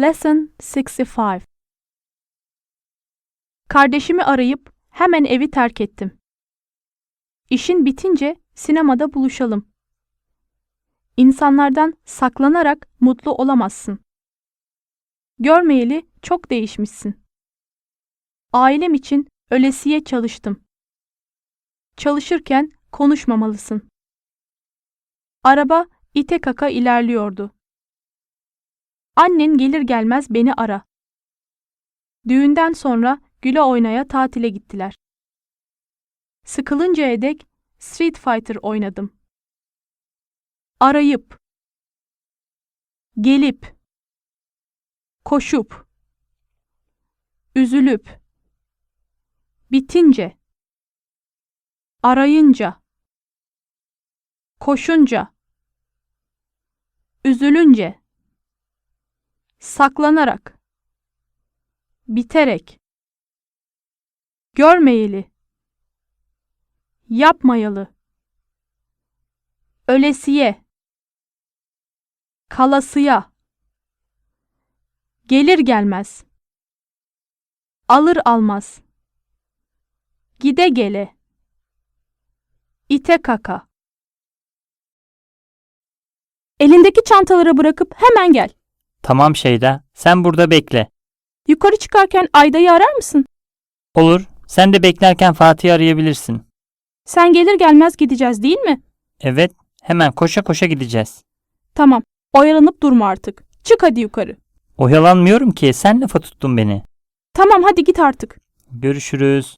Lesson 65 Kardeşimi arayıp hemen evi terk ettim. İşin bitince sinemada buluşalım. İnsanlardan saklanarak mutlu olamazsın. Görmeyeli çok değişmişsin. Ailem için ölesiye çalıştım. Çalışırken konuşmamalısın. Araba ite kaka ilerliyordu. Annen gelir gelmez beni ara. Düğünden sonra güle oynaya tatile gittiler. Sıkılıncaya dek Street Fighter oynadım. Arayıp gelip koşup üzülüp bitince arayınca koşunca üzülünce saklanarak biterek görmeyeli yapmayalı ölesiye kalasıya gelir gelmez alır almaz gide gele ite kaka Elindeki çantaları bırakıp hemen gel. Tamam Şeyda, sen burada bekle. Yukarı çıkarken Ayda'yı arar mısın? Olur, sen de beklerken Fatih'i arayabilirsin. Sen gelir gelmez gideceğiz değil mi? Evet, hemen koşa koşa gideceğiz. Tamam. Oyalanıp durma artık. Çık hadi yukarı. Oyalanmıyorum ki, sen lafa tuttun beni. Tamam hadi git artık. Görüşürüz.